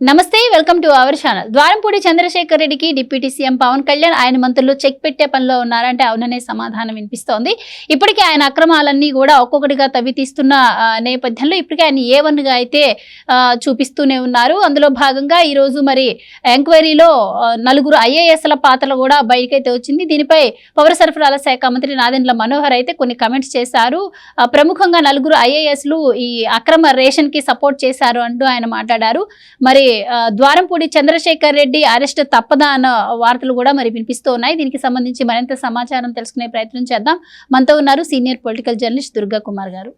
నమస్తే welcome to our channel. Dwarampudi Chandrasekhar రెడ్డికి deputy CM Pawan Kalyan ఆయన మంత్రులు చెక్ పెట్టే పనిలో ఉన్నారంటే అవుననే సమాధానం వినిపిస్తోంది. ఇప్పటికే ఆయన అక్రమాలన్నీ కూడా ఒక్కొక్కటిగా తవ్వి తీస్తున్న నేపథ్యంలో ఇప్పటికే ఆయన ఏ వన్గా అయితే చూపిస్తూనే ఉన్నారు. అందులో భాగంగా ఈ రోజు మరి ఎంక్వైరీలో నలుగురు ఐఏఎస్ల పాత్రలు కూడా బయటకైతే వచ్చింది. దీనిపై పౌర సరఫరాల శాఖ మంత్రి నాదెండ్ల మనోహర్ అయితే కొన్ని కమెంట్స్ చేశారు. ప్రముఖంగా నలుగురు ఐఏఎస్లు ఈ అక్రమ రేషన్కి సపోర్ట్ చేశారు అంటూ ఆయన మాట్లాడారు. మరి ఆ, ద్వారంపూడి చంద్రశేఖర్ రెడ్డి అరెస్ట్ తప్పదా అన్న వార్తలు కూడా మరి వినిపిస్తూ ఉన్నాయి. దీనికి సంబంధించి మరింత సమాచారం తెలుసుకునే ప్రయత్నం చేద్దాం. మనతో ఉన్నారు senior political journalist Durga Kumar గారు.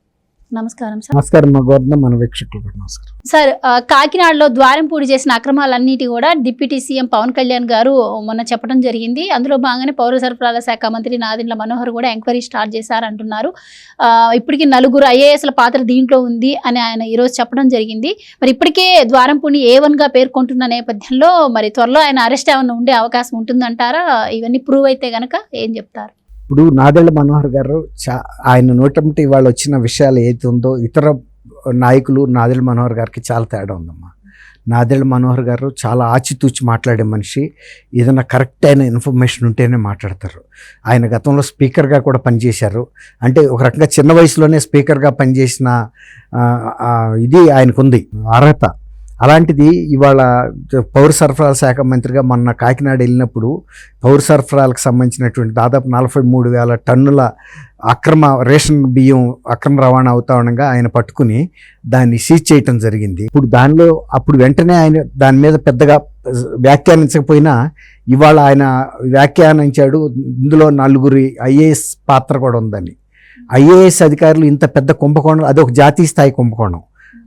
నమస్కారం సార్. నమస్కారం మా గవర్నర్ మన వీక్షకులకు కూడా నమస్కారం. సార్ కాకినాడలో ద్వారంపూడి చేసిన అక్రమాలన్నిటి కూడా డిప్యూటీ సీఎం పవన్ కళ్యాణ్ గారు మొన్న చెప్పడం జరిగింది. అందులో భాగంగానే పౌర సరఫరాల శాఖ మంత్రి నాదిండ్ల మనోహర్ కూడా ఎంక్వైరీ స్టార్ట్ చేశారంటున్నారు. ఆ, ఇప్పటికి నలుగురు ఐఏఎస్ల పాత్ర దీంట్లో ఉంది అని ఆయన ఈరోజు చెప్పడం జరిగింది. మరి ఇప్పటికే ద్వారంపూడిని ఏ వన్గా పేర్కొంటున్న నేపథ్యంలో మరి త్వరలో ఆయన అరెస్ట్ ఏమైనా ఉండే అవకాశం ఉంటుందంటారా? ఇవన్నీ ప్రూవ్ అయితే గనక ఏం చెప్తారు? ఇప్పుడు నాదెళ్ళ మనోహర్ గారు చా ఆయన నోటమిటి ఇవాళ వచ్చిన విషయాలు ఏది ఉందో ఇతర నాయకులు నాదెళ్ళ మనోహర్ గారికి చాలా తేడా ఉందమ్మా. నాదెళ్ళ మనోహర్ గారు చాలా ఆచితూచి మాట్లాడే మనిషి. ఏదైనా కరెక్ట్ అయిన ఇన్ఫర్మేషన్ ఉంటేనే మాట్లాడతారు. ఆయన గతంలో స్పీకర్గా కూడా పనిచేశారు. అంటే ఒక రకంగా చిన్న వయసులోనే స్పీకర్గా పనిచేసిన ఇది ఆయనకుంది. అర్హత. అలాంటిది ఇవాళ పౌర సరఫరాల శాఖ మంత్రిగా మొన్న కాకినాడ వెళ్ళినప్పుడు పౌర సరఫరాలకు సంబంధించినటువంటి దాదాపు నలభై మూడు వేల టన్నుల అక్రమ రేషన్ బియ్యం అక్రమ రవాణా అవుతా ఉండగా ఆయన పట్టుకుని దాన్ని సీజ్ చేయటం జరిగింది. ఇప్పుడు దానిలో అప్పుడు వెంటనే ఆయన దాని మీద పెద్దగా వ్యాఖ్యానించకపోయినా ఇవాళ ఆయన వ్యాఖ్యానించాడు. ఇందులో నలుగురి ఐఏఎస్ పాత్ర కూడా ఉందని ఐఏఎస్ అధికారులు ఇంత పెద్ద కుంభకోణం అదొక జాతీయ స్థాయి కుంభకోణం.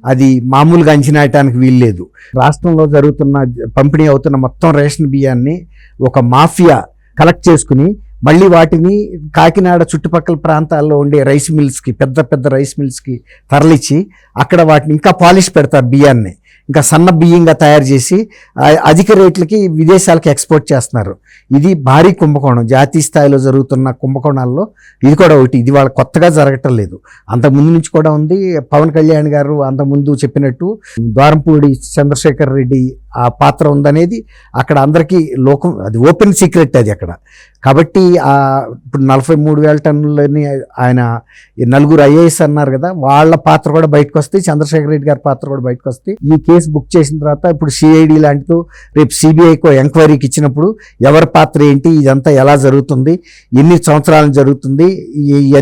అది మామూలుగా అంచనా వేయటానికి వీల్లేదు. రాష్ట్రంలో జరుగుతున్న పంపిణీ అవుతున్న మొత్తం రేషన్ బియ్యాన్ని ఒక మాఫియా కలెక్ట్ చేసుకుని మళ్ళీ వాటిని కాకినాడ చుట్టుపక్కల ప్రాంతాల్లో ఉండే రైస్ మిల్స్కి పెద్ద పెద్ద రైస్ మిల్స్కి తరలిచ్చి అక్కడ వాటిని ఇంకా పాలిష్ పెడతారు బియ్యాన్ని. ఇంకా సన్న బియ్యంగా తయారు చేసి అధిక రేట్లకి విదేశాలకు ఎక్స్పోర్ట్ చేస్తున్నారు. ఇది భారీ కుంభకోణం. జాతీయ స్థాయిలో జరుగుతున్న కుంభకోణాల్లో ఇది కూడా ఒకటి. ఇది వాళ్ళ కొత్తగా జరగటం లేదు. అంత ముందు నుంచి కూడా ఉంది. పవన్ కళ్యాణ్ గారు అంత ముందు చెప్పినట్టు ద్వారంపూడి చంద్రశేఖర్ రెడ్డి ఆ పాత్ర ఉందనేది అక్కడ అందరికీ లోకం అది ఓపెన్ సీక్రెట్ అది అక్కడ. కాబట్టి ఇప్పుడు నలభై మూడు వేల టన్నులని ఆయన నలుగురు ఐఏఎస్ అన్నారు కదా వాళ్ళ పాత్ర కూడా బయటకు వస్తే చంద్రశేఖర్ రెడ్డి గారి పాత్ర కూడా బయటకు వస్తే ఈ కేసు బుక్ చేసిన తర్వాత ఇప్పుడు సిఐడి లాంటితో రేపు సిబిఐకో ఎంక్వైరీకి ఇచ్చినప్పుడు ఎవరి పాత్ర ఏంటి ఇదంతా ఎలా జరుగుతుంది ఎన్ని సంవత్సరాలు జరుగుతుంది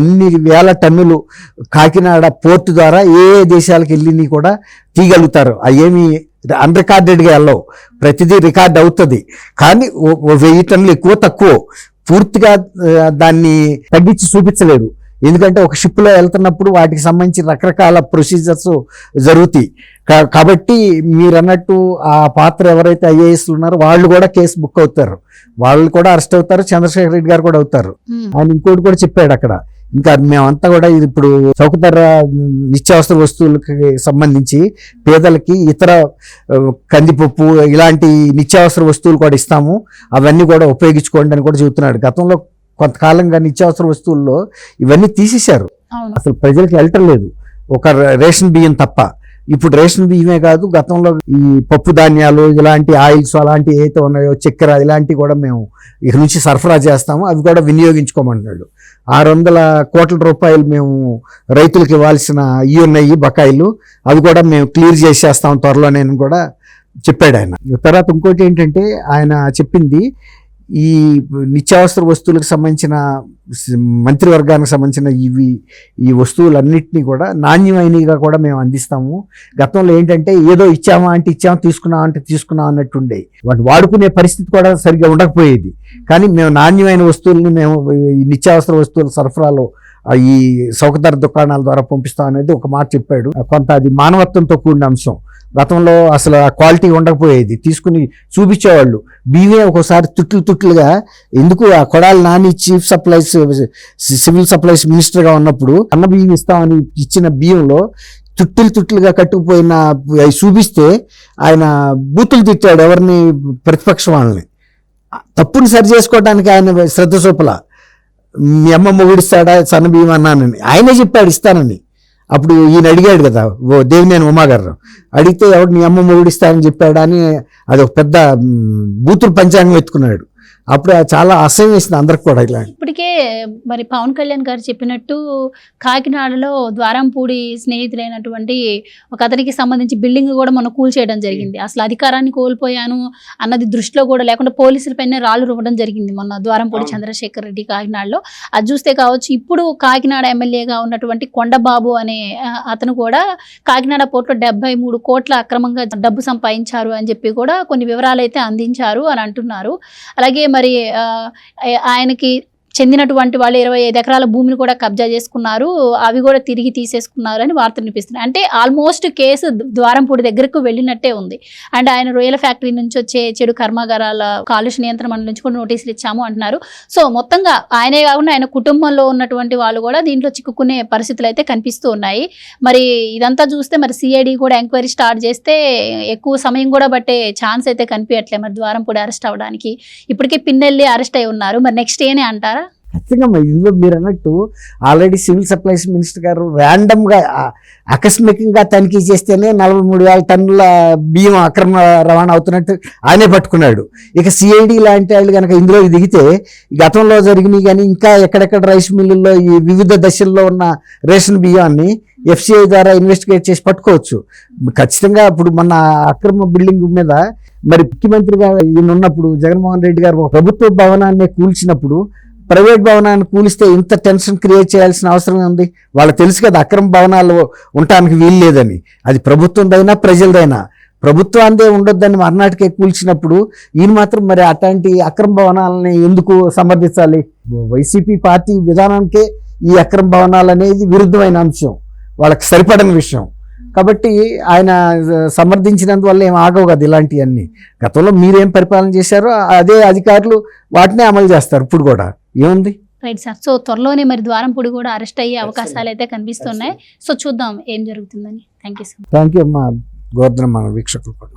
ఎన్ని వేల టన్నులు కాకినాడ పోర్టు ద్వారా ఏ దేశాలకు వెళ్ళి కూడా తీయగలుగుతారు. అవి ఏమి అన్రికార్డెడ్గా వెళ్ళవు ప్రతిదీ రికార్డ్ అవుతుంది. కానీ వెయ్యి టన్నులు ఎక్కువ తక్కువ. పూర్తిగా దాన్ని తగ్గించి చూపించలేరు ఎందుకంటే ఒక షిప్లో వెళ్తున్నప్పుడు వాటికి సంబంధించి రకరకాల ప్రొసీజర్స్ జరుగుతాయి. కా- కాబట్టి మీరు అన్నట్టు ఆ పాత్ర ఎవరైతే ఐఏఎస్లు ఉన్నారో వాళ్ళు కూడా కేసు బుక్ అవుతారు. వాళ్ళు కూడా అరెస్ట్ అవుతారు. చంద్రశేఖర్ రెడ్డి గారు కూడా అవుతారు. ఆయన ఇంకోటి కూడా చెప్పాడు అక్కడ. ఇంకా మేమంతా కూడా ఇది ఇప్పుడు చౌకధర నిత్యావసర వస్తువులకి సంబంధించి పేదలకి ఇతర కందిపప్పు ఇలాంటి నిత్యావసర వస్తువులు కూడా ఇస్తాము. అవన్నీ కూడా ఉపయోగించుకోండి అని కూడా చెబుతున్నాడు. గతంలో కొంతకాలంగా నిత్యావసర వస్తువుల్లో ఇవన్నీ తీసేశారు. అసలు ప్రజలకు వెళ్ళటం లేదు. ఒక రేషన్ బియ్యం తప్ప. ఇప్పుడు రేషన్ బియ్యమే కాదు గతంలో ఈ పప్పు ధాన్యాలు ఇలాంటి ఆయిల్స్ అలాంటివి ఏవైతే ఉన్నాయో చక్కెర ఇలాంటివి కూడా మేము ఇక నుంచి సరఫరా చేస్తాము అవి కూడా వినియోగించుకోమంటున్నాడు. ఆరు వందల కోట్ల రూపాయలు మేము రైతులకు ఇవ్వాల్సిన ఇవి ఉన్నాయి బకాయిలు అవి కూడా మేము క్లియర్ చేసేస్తాం త్వరలోనే అని కూడా చెప్పాడు ఆయన. తర్వాత ఇంకోటి ఏంటంటే ఆయన చెప్పింది ఈ నిత్యావసర వస్తువులకు సంబంధించిన మంత్రివర్గానికి సంబంధించిన ఇవి ఈ వస్తువులన్నింటినీ కూడా నాణ్యమైనవిగా కూడా మేము అందిస్తాము. గతంలో ఏంటంటే ఏదో ఇచ్చామా అంటే ఇచ్చామా తీసుకున్నామా అంటే తీసుకున్నాం అన్నట్టుండే. వాటి వాడుకునే పరిస్థితి కూడా సరిగ్గా ఉండకపోయేది. కానీ మేము నాణ్యమైన వస్తువుల్ని మేము నిత్యావసర వస్తువుల సరఫరాలో ఈ సౌకధర దుకాణాల ద్వారా పంపిస్తాం అనేది ఒక మాట చెప్పాడు. కొంత అది మానవత్వంతో కూడిన అంశం. గతంలో అసలు ఆ క్వాలిటీ ఉండకపోయేది. తీసుకుని చూపించేవాళ్ళు. బియ్యమే ఒక్కోసారి తుట్లు తుట్లుగా ఎందుకు ఆ Kodali Nani chief supplies civil supplies మినిస్టర్గా ఉన్నప్పుడు అన్న బియ్యం ఇస్తామని ఇచ్చిన బియ్యంలో తుట్టులు తుట్టులుగా కట్టుకుపోయిన అవి చూపిస్తే ఆయన బూతులు తిట్టాడు ఎవరిని? ప్రతిపక్ష వాళ్ళని. తప్పుని సరి చేసుకోవడానికి ఆయన శ్రద్ధ చూపల. మీ అమ్మ మొగుడిస్తాడా సన్న బియ్యం అన్నానని. ఆయనే చెప్పాడు ఇస్తానని. అప్పుడు ఈయన అడిగాడు కదా ఓ దేవినేని ఉమాగారు అడిగితే ఎవడు నీ అమ్మ మొగుడిస్తానని చెప్పాడని అని అది ఒక పెద్ద బూతులు పంచాంగం ఎత్తుకున్నాడు. అప్పుడు చాలా అసహ్యం వేసింది అందరికి కూడా ఇలా. ఇప్పటికే మరి పవన్ కళ్యాణ్ గారు చెప్పినట్టు కాకినాడలో ద్వారంపూడి స్నేహితులైనటువంటి ఒక అతనికి సంబంధించి బిల్డింగ్ కూడా మనం కూల్చేయడం జరిగింది. అసలు అధికారాన్ని కోల్పోయాను అన్నది దృష్టిలో కూడా లేకుండా పోలీసులపైనే రాళ్ళు రువ్వడం జరిగింది మొన్న ద్వారంపూడి. చంద్రశేఖర్ రెడ్డి కాకినాడలో. అది చూస్తే కావచ్చు ఇప్పుడు కాకినాడ ఎమ్మెల్యేగా ఉన్నటువంటి కొండబాబు అనే అతను కూడా కాకినాడ పోర్టులో డెబ్బై మూడు కోట్ల అక్రమంగా డబ్బు సంపాదించారు అని చెప్పి కూడా కొన్ని వివరాలు అయితే అందించారు అని అంటున్నారు. అలాగే మరి ఆ, ఆయనకి చెందినటువంటి వాళ్ళు ఇరవై ఐదు ఎకరాల భూమిని కూడా కబ్జా చేసుకున్నారు. అవి కూడా తిరిగి తీసేసుకున్నారు అని వార్తలు వినిపిస్తున్నాయి. అంటే ఆల్మోస్ట్ కేసు ద్వారంపూడి దగ్గరకు వెళ్ళినట్టే ఉంది. అండ్ ఆయన రొయ్యల ఫ్యాక్టరీ నుంచి వచ్చే చెడు కర్మాగారాల కాలుష్య నియంత్రణ మండలి నుంచి కూడా నోటీసులు ఇచ్చాము అంటున్నారు. సో మొత్తంగా ఆయనే కాకుండా ఆయన కుటుంబంలో ఉన్నటువంటి వాళ్ళు కూడా దీంట్లో చిక్కుకునే పరిస్థితులు అయితే కనిపిస్తూ ఉన్నాయి. మరి ఇదంతా చూస్తే మరి సిఐడి కూడా ఎంక్వైరీ స్టార్ట్ చేస్తే ఎక్కువ సమయం కూడా పట్టే ఛాన్స్ అయితే కనిపించట్లేదు మరి ద్వారంపూడి అరెస్ట్ అవ్వడానికి. ఇప్పటికే పిన్నెల్లి అరెస్ట్ అయి ఉన్నారు. మరి నెక్స్ట్ ఏనే అంటారా? ఖచ్చితంగా ఇందులో మీరు అన్నట్టు ఆల్రెడీ సివిల్ సప్లైస్ మినిస్టర్ గారు ర్యాండమ్గా ఆకస్మికంగా తనిఖీ చేస్తేనే నలభై మూడు వేల టన్నుల బియ్యం అక్రమ రవాణా అవుతున్నట్టు ఆయనే పట్టుకున్నాడు. ఇక సిఐడి లాంటి వాళ్ళు కనుక ఇందులో దిగితే గతంలో జరిగినాయి కానీ ఇంకా ఎక్కడెక్కడ రైస్ మిల్లుల్లో ఈ వివిధ దశల్లో ఉన్న రేషన్ బియ్యాన్ని ఎఫ్సిఐ ద్వారా ఇన్వెస్టిగేట్ చేసి పట్టుకోవచ్చు. ఖచ్చితంగా ఇప్పుడు మన అక్రమ బిల్డింగ్ మీద మరి ముఖ్యమంత్రిగా ఈయన ఉన్నప్పుడు జగన్మోహన్ రెడ్డి గారు ఒక ప్రభుత్వ భవనాన్ని కూల్చినప్పుడు ప్రైవేట్ భవనాన్ని కూలిస్తే ఇంత టెన్షన్ క్రియేట్ చేయాల్సిన అవసరం ఉంది? వాళ్ళకి తెలుసు కదా అక్రమ భవనాలు ఉండటానికి వీలు లేదని. అది ప్రభుత్వందైనా ప్రజలదైనా. ప్రభుత్వాందే ఉండొద్దని మర్నాటికే కూల్చినప్పుడు ఈయన మాత్రం మరి అట్లాంటి అక్రమ భవనాలని ఎందుకు సమర్థించాలి? వైసీపీ పార్టీ విధానానికే ఈ అక్రమ భవనాలు అనేది విరుద్ధమైన అంశం. వాళ్ళకి సరిపడని విషయం. కాబట్టి ఆయన సమర్థించినందువల్ల ఏం ఆగవు కదా ఇలాంటివన్నీ. గతంలో మీరేం పరిపాలన చేశారో అదే అధికారులు వాటినే అమలు చేస్తారు ఇప్పుడు కూడా. ఏముంది? రైట్ సార్ సో త్వరలోనే మరి ద్వారంపూడి కూడా అరెస్ట్ అయ్యే అవకాశాలు అయితే కనిపిస్తున్నాయి. సో చూద్దాం ఏం జరుగుతుందని. Thank you so thank you అమ్మా గోవర్ధన మన వీక్షకులు కూడా.